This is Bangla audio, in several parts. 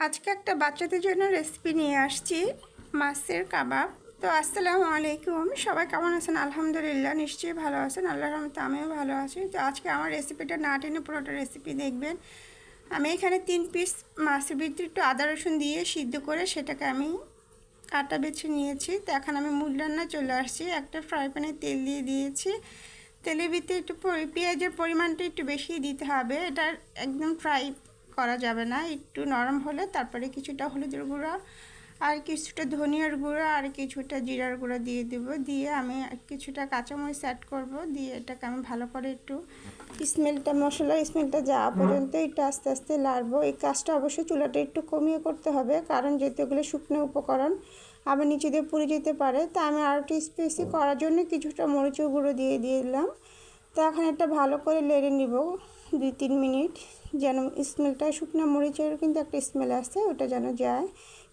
আজকে একটা বাচ্চাদের জন্য রেসিপি নিয়ে আসছি, মাছের কাবাব। তো আসসালামু আলাইকুম, সবাই কেমন আছেন? আলহামদুলিল্লাহ, নিশ্চয়ই ভালো আছেন। আল্লাহর রহমতে আমিও ভালো আছি। তো আজকে আমার রেসিপিটা না টেনে পুরোটা রেসিপি দেখবেন। আমি এখানে তিন পিস মাছের ভিতরে একটু আদা রসুন দিয়ে সিদ্ধ করে সেটাকে আমি কাটা বেছে নিয়েছি। তো এখন আমি মুড রান্না চলে আসছি। একটা ফ্রাই প্যানে তেল দিয়ে দিয়েছি। তেলের ভিতরে একটু পেঁয়াজের পরিমাণটা একটু বেশি দিতে হবে। এটা একদম ফ্রাই করা যাবে না। একটু নরম হলে তারপরে কিছুটা হলুদের গুঁড়া আর কিছুটা ধনিয়ার গুঁড়া আর কিছুটা জিরার গুঁড়া দিয়ে দেবো। দিয়ে আমি কিছুটা কাঁচামরিচ অ্যাড করব। দিয়ে এটাকে আমি ভালো করে একটু স্মেলটা মশলার স্মেলটা যাওয়া পর্যন্ত একটু আস্তে আস্তে লাড়বো। এই কাজটা অবশ্যই চুলাটা একটু কমিয়ে করতে হবে। কারণ যেহেতু এগুলো শুকনো উপকরণ, আবার নিচে দিয়ে পুড়ে যেতে পারে। তা আমি আর একটু স্পেসি করার জন্য কিছুটা মরিচের গুঁড়ো দিয়ে দিয়ে দিলাম। তো এখন এটা ভালো করে লেড়ে নিব। দুই তিন মিনিট যেন স্মেলটা শুকনো মরিচের কিন্তু একটা স্মেল আসছে, ওটা যেন যায়।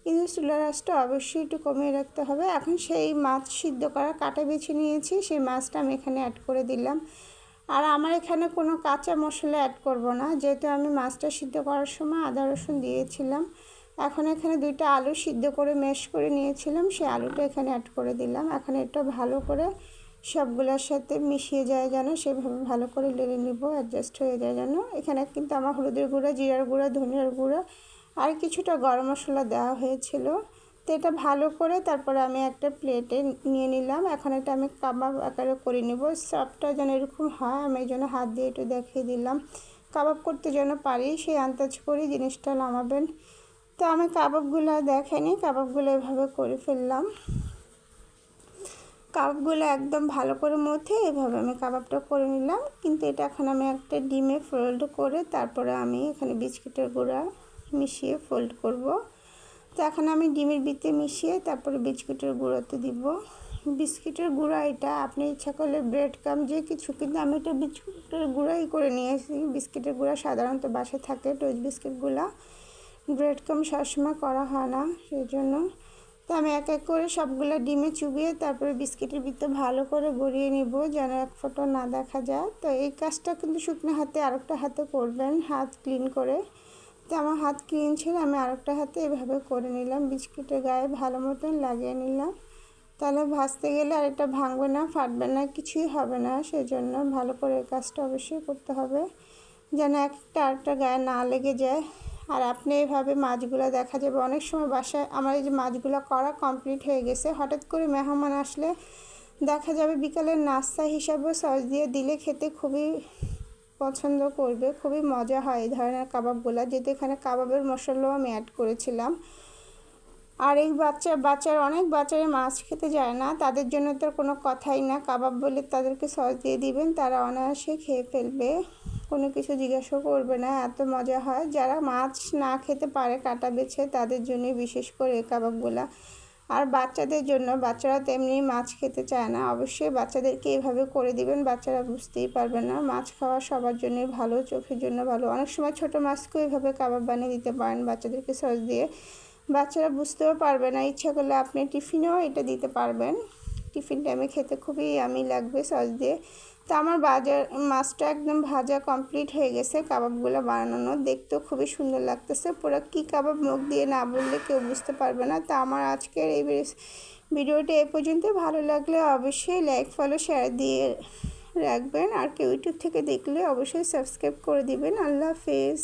কিন্তু চুলার আঁচটা অবশ্যই একটু কমিয়ে রাখতে হবে। এখন সেই মাছ সিদ্ধ করা কাটা বেছে নিয়েছি, সেই মাছটা আমি এখানে অ্যাড করে দিলাম। আর আমার এখানে কোনো কাঁচা মশলা অ্যাড করব না, যেহেতু আমি মাছটা সিদ্ধ করার সময় আদা রসুন দিয়েছিলাম। এখন এখানে দুইটা আলু সিদ্ধ করে মেশ করে নিয়েছিলাম, সেই আলুটা এখানে অ্যাড করে দিলাম। এখন এটা ভালো করে সবগুলোর সাথে মিশিয়ে যায় যেন, সেভাবে ভালো করে লেড়ে নিব অ্যাডজাস্ট হয়ে যায় যেন। এখানে কিন্তু আমার হলুদের গুঁড়া, জিরার গুঁড়া, ধনিয়ার গুঁড়া আর কিছুটা গরম মশলা দেওয়া হয়েছিল। তো এটা ভালো করে তারপরে আমি একটা প্লেটে নিয়ে নিলাম। এখন এটা আমি কাবাব আকারে করে নেব। সবটা যেন এরকম হয়, আমি এই জন্য হাত দিয়ে একটু দেখিয়ে দিলাম। কাবাব করতে যেন পারি সেই আন্দাজ করি জিনিসটা নামাবেন। তো আমি কাবাবগুলো দেখেনি কাবাবগুলো এভাবে করে ফেললাম। কাবাবগুলো একদম ভালো করে মধ্যে এভাবে আমি কাবাবটা করে নিলাম। কিন্তু এটা এখন আমি একটা ডিমে ফোল্ড করে তারপরে আমি এখানে বিস্কিটের গুঁড়া মিশিয়ে ফোল্ড করব। তো এখন আমি ডিমের বিতে মিশিয়ে তারপরে বিস্কিটের গুঁড়োতে দিব। বিস্কিটের গুঁড়া এটা আপনি ইচ্ছা করলে ব্রেড কাম যে কিছু, কিন্তু আমি এটা বিস্কুটের গুঁড়াই করে নিয়ে নিয়েছি। বিস্কিটের গুঁড়া সাধারণত বাসে থাকে, টোস্ট বিস্কিটগুলো। ব্রেড কাম সবসময় করা হয় না, সেই জন্য তো আমি এক এক করে সবগুলো ডিমে চুবিয়ে তারপরে বিস্কিটের ভিতরে ভালো করে গড়িয়ে নিব যেন এক ফোটো না দেখা যায়। তো এই কাজটা কিন্তু শুকনো হাতে আরেকটা হাতে করবেন, হাত ক্লিন করে। তো আমার হাত ক্লিন ছিল, আমি আরেকটা হাতে এভাবে করে নিলাম, বিস্কিটের গায়ে ভালো মতন লাগিয়ে নিলাম। তাহলে ভাজতে গেলে আর এটা ভাঙবে না, ফাটবে না, কিছুই হবে না, সেজন্য ভালো করে এই কাজটা অবশ্যই করতে হবে। যেন একটা আরেকটা গায়ে না লেগে যায়। আর আপনি এভাবে মাছগুলো দেখা যাবে। অনেক সময় বাসায় আমার এই যে মাছগুলো করা কমপ্লিট হয়ে গেছে। হঠাৎ করে মেহমান আসলে দেখা যাবে বিকালের নাস্তা হিসাবে সস দিয়ে দিলে খেতে খুবই পছন্দ করবে, খুবই মজা হয় এই ধরনের কাবাবগুলো। যেহেতু এখানে কাবাবের মশলাও আমি অ্যাড করেছিলাম। আর এই বাচ্চা, বাচ্চার, অনেক বাচ্চারা মাছ খেতে যায় না। তাদের জন্য তো কোনো কথাই না। কাবাব বলে তাদেরকে সস দিয়ে দিবেন, তারা অনায়াসে খেয়ে ফেলবে। কোনো কিছু জিজ্ঞাসা করবে না। এত মজা হয়। যারা মাছ না খেতে পারে কাটা বেছে, তাদের জন্য বিশেষ করে কাবাবগুলা। আর বাচ্চাদের জন্য, বাচ্চারা তেমনি মাছ খেতে চায় না। অবশ্যই বাচ্চাদেরকে এভাবে করে দিবেন, বাচ্চারা বুঝতেই পারবে না। মাছ খাওয়া সবার জন্যই ভালো, চোখের জন্য ভালো। অনেক সময় ছোটো মাছকেও এভাবে কাবাব বানিয়ে দিতে পারেন, বাচ্চাদেরকে সস দিয়ে। বাচ্চারা বুঝতেও পারবে না। ইচ্ছা করলে আপনি টিফিনেও এটা দিতে পারবেন। টিফিন টাইমে খেতে খুবই আমি লাগবে সস দিয়ে। তো আমার বাজার, মাছটা একদম ভাজা কমপ্লিট হয়ে গেছে কাবাবগুলো বানানো। দেখতেও খুবই সুন্দর লাগতেছে। পুরো কী কাবাব মুখ দিয়ে না বললে কেউ বুঝতে পারবে না। তো আমার আজকের এই ভিডিওটা এ পর্যন্ত ভালো লাগলে অবশ্যই লাইক ফলো শেয়ার দিয়ে রাখবেন। আর কেউ ইউটিউব থেকে দেখলে অবশ্যই সাবস্ক্রাইব করে দিবেন। আল্লাহ হাফেজ।